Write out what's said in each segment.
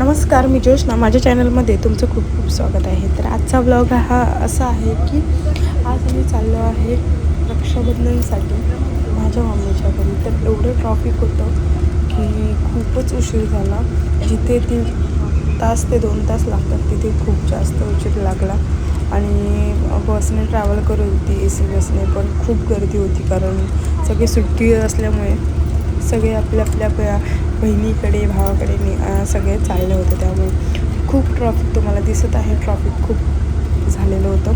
नमस्कार मी जोशना माझ्या चॅनलमध्ये तुमचं खूप खूप स्वागत आहे. तर आजचा ब्लॉग हा असा आहे की आज आम्ही चाललो आहे रक्षाबंधनसाठी माझ्या मम्मीच्या घरी. तर एवढं ट्रॉफिक होतं की खूपच उशीर झाला. जिथे तीन तास ते दोन तास लागतात तिथे खूप जास्त उशीर लागला. आणि बसने ट्रॅव्हल करत होती ए सी बसने. पण खूप गर्दी होती कारण सगळी सुट्टी असल्यामुळे सगळे आपल्या आपल्या बहिणीकडे भावाकडे मी सगळे चालले होते. त्यामुळे खूप ट्रॉफिक तुम्हाला दिसत आहे. ट्रॉफिक खूप झालेलं होतं.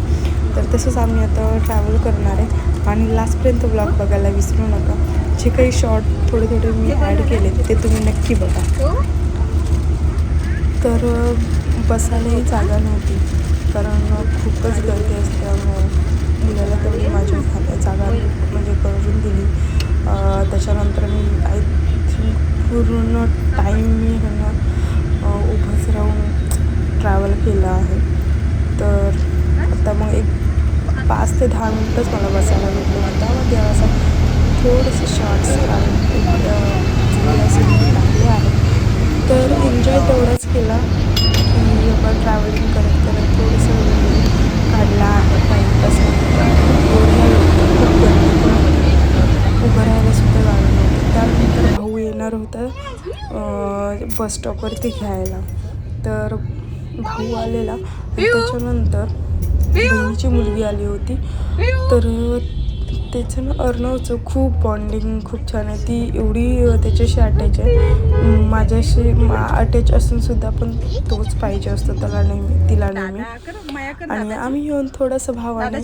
तर तसंच आम्ही आता ट्रॅव्हल करणार आहे. आणि लास्टपर्यंत ब्लॉग बघायला विसरू नका. जे काही शॉर्ट थोडे थोडे मी ॲड केले ते तुम्ही नक्की बघा. तर बसायलाही जागा नव्हती. कारण खूपच गर्दी असल्यामुळे मुलाला तेवढी माझ्या जागा म्हणजे करून दिली. त्याच्यानंतर मी आय पूर्ण टाईम मी ह्यांना उभंच राहून ट्रॅव्हल केलं आहे. तर आता मग एक पाच ते दहा मिनटंच मला बसायला भेटलं. होता मग तेव्हा असं थोडंसं शॉर्ट्स काढून आहे तर एन्जॉय तेवढाच केला की आपण ट्रॅव्हलिंग करत करत थोडंसं वेळ काढला आहे टाईमपास खूप गर्दी पण होती. उभं राहायला सुद्धा जागा नव्हती येणार होता बस स्टॉपवरती घ्यायला. तर भाऊ आलेला. त्याच्यानंतर बहिणीची मुलगी आली होती. तर त्याचं ना अर्णवचं खूप बॉन्डिंग खूप छान आहे. ती एवढी त्याच्याशी अटॅच आहे. म, माझ्याशी अटॅच असून सुद्धा पण तोच पाहिजे असतो त्याला नेहमी तिला नेहमी. आणि आम्ही येऊन थोडंसं भावाने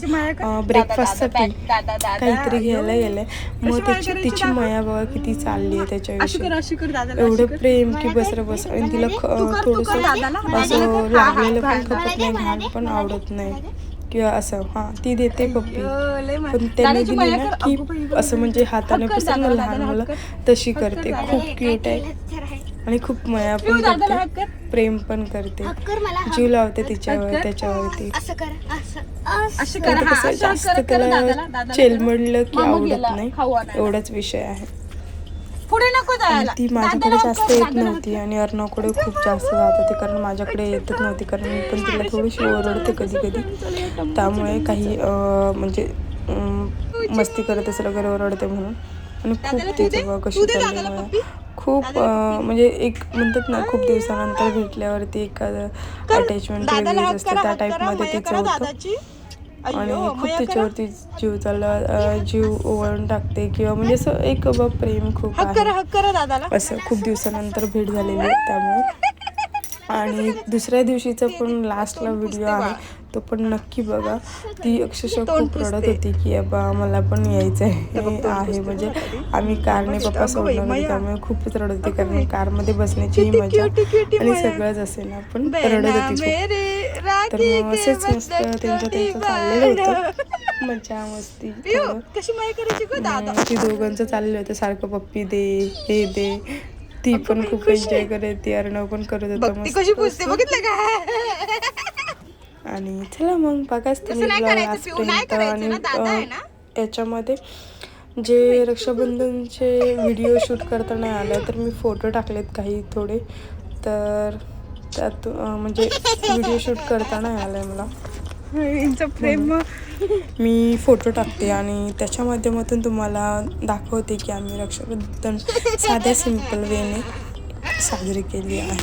ब्रेकफास्टसाठी काहीतरी घ्यायला गेलंय. मग त्याची तिची माया बघा किती चालली आहे त्याच्याविषयी एवढं प्रेम की बस रे बस आणि तिला थोडंसं असं लागलेलं पण खपत नाही घाण पण आवडत नाही. किंवा असं हां ती देते पप्पी. पण त्यांनी दिली ना की असं म्हणजे हाताने पुसत लहान मुलं तशी करते. खूप क्यूट आहे. आणि खूप माया पण करते. प्रेम पण करते. जीव लावते तिच्यावर त्याच्यावरती. कसं जास्त त्याला चेलमडलं की आवडत नाही. एवढाच विषय आहे. पुढे नको जायला. ती माझ्याकडे जास्त येत नव्हती आणि अर्णवकडे खूप जास्त जात होती कारण माझ्याकडे येतच नव्हती कारण मी पण तिला थोडीशी ओरडते कधी कधी. त्यामुळे काही म्हणजे मस्ती करत असेल वगैरे ओरडते म्हणून. आणि खूप तिचं कशी चालली खूप म्हणजे एक म्हणतात ना खूप दिवसानंतर भेटल्यावरती एक अटॅचमेंट वेगळीच असते. त्या टाईपमध्ये तिचं होतं. आणि खूप त्याच्यावरती जीव चालला अं, जीव ओवाळून टाकते किंवा म्हणजे असं एक बाबा प्रेम खूप आहे. असं खूप दिवसानंतर भेट झालेली आहे त्यामुळे. आणि दुसऱ्या दिवशीचा पण लास्टला व्हिडिओ आहे. तो पण नक्की बघा. ती अक्षरशः खूप रडत होती की अबा मला पण यायचं आहे आहे म्हणजे आम्ही कारने पप्पा सोडणार त्यामुळे खूपच रडत होती कारण कारमध्ये बसण्याची मजा आणि सगळंच असेल ना पण रडत होती तर मग असेच मस्त त्यांचं त्यांचं चाललेलं होतं. मजा मस्ती. ती दोघांचं चाललं होतं. सारखं पप्पी दे हे दे. ती पण खूप एन्जॉय करत ती अर्णव पण करत होता मस्त कशी बघितलं का? आणि चला मग बघाच तुम्ही आणि ना, दादा आहे अं, ना? याच्यामध्ये जे रक्षाबंधनचे व्हिडिओ शूट करता नाही आलं तर मी फोटो टाकलेत काही थोडे. तर त्यात म्हणजे व्हिडिओ शूट करता नाही आलं मला. यांचं प्रेम मी फोटो टाकते आणि त्याच्या माध्यमातून तुम्हाला दाखवते की आम्ही रक्षाबंधन साध्या सिंपल वेने साजरी केली आहे.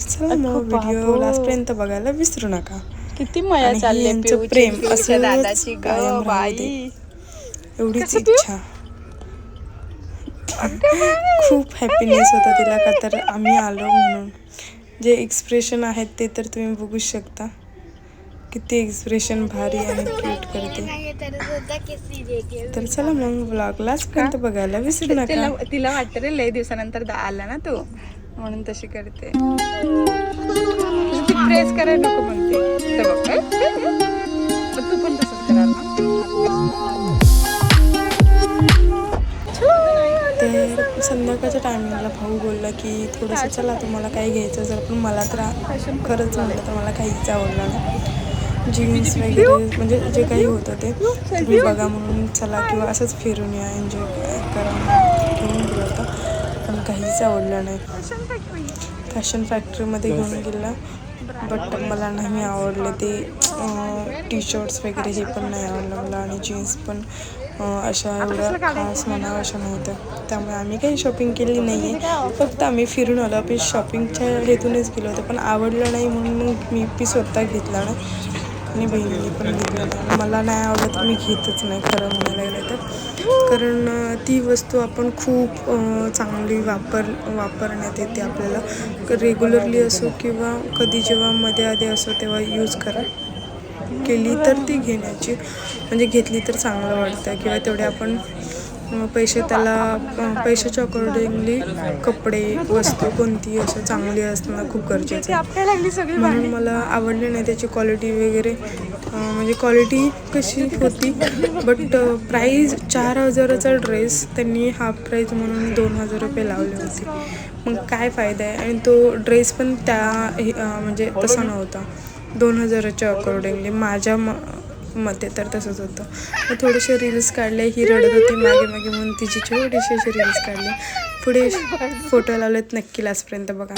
चला मग व्हिडिओ लास्टपर्यंत बघायला विसरू नका. किती माया चालली यांचं प्रेम असंच दादाची कायम. बाई. एवढीच इच्छा. खूप हॅपीनेस होता तिला का तर आम्ही आलो म्हणून. जे एक्सप्रेशन आहेत ते तर तुम्ही बघू शकता. किती एक्सप्रेशन भारी आणि क्यूट करते. तर चला मग ब्लॉग लास्टपर्यंत बघायला विसरू नका. तिला वाटतं रे लय दिवसानंतर आला ना तू. म्हणून तशी करते. ती प्रेस करायला नको म्हणते. तर बघ, तू पण तसंच कराल ना. तर संध्याकाळच्या टायमिंगला भाऊ बोलला की थोडंसं चला तुम्हाला काही घ्यायचं जर पण मला तर खरंच म्हटलं तर मला काहीच आवडलं नाही. जीन्स वगैरे म्हणजे जे काही होतं ते. तुम्ही बघा म्हणून चला किंवा असंच फिरून या एन्जॉय करा काहीच आवडलं नाही फॅशन फॅक्टरीमध्ये घेऊन गेला. बट मला नाही आवडले ते टी शर्ट्स वगैरे हे पण नाही आवडलं मला आणि जीन्स पण अशा एवढ्या खास म्हणावं अशा नव्हत्या. त्यामुळे आम्ही काही शॉपिंग केली नाही आहे फक्त आम्ही फिरून आलो. आपण शॉपिंगच्या हेतूनच गेलो होतो. पण आवडलं नाही म्हणून मग मी पी स्वतः घेतला ना आणि बहिणीने पण मला नाही आवडत मी घेतच नाही खरं म्हणायला गेलं तर. कारण ती वस्तू आपण खूप चांगली वापर वापरण्यात येते आपल्याला. रेग्युलरली असो किंवा कधी जेव्हा मध्ये आधी असो तेव्हा यूज करा. केली तर ती घेण्याची म्हणजे घेतली तर चांगलं वाटतं किंवा तेवढे आपण पैसे त्याला पैशाच्या अकॉर्डिंगली कपडे वस्तू कोणती असं चांगली असणं खूप गरजेचं आहे. म्हणून मला आवडले नाही त्याची क्वालिटी वगैरे. म्हणजे क्वालिटी कशी होती बट प्राईज चार हजाराचा ड्रेस त्यांनी हाफ प्राईज म्हणून दोन हजार रुपये लावले होते. मग काय फायदा आहे? आणि तो ड्रेस पण त्या हे- म्हणजे तसा नव्हता. दोन हजाराच्या अकॉर्डिंगली माझ्या म मते तर तसंच होतं. मग थोडेसे रील्स काढले ही रडत होती मागे मागे म्हणून तिची छोटीशी अशी रील्स काढले. पुढे फोटो लावलेत नक्की लास्टपर्यंत बघा.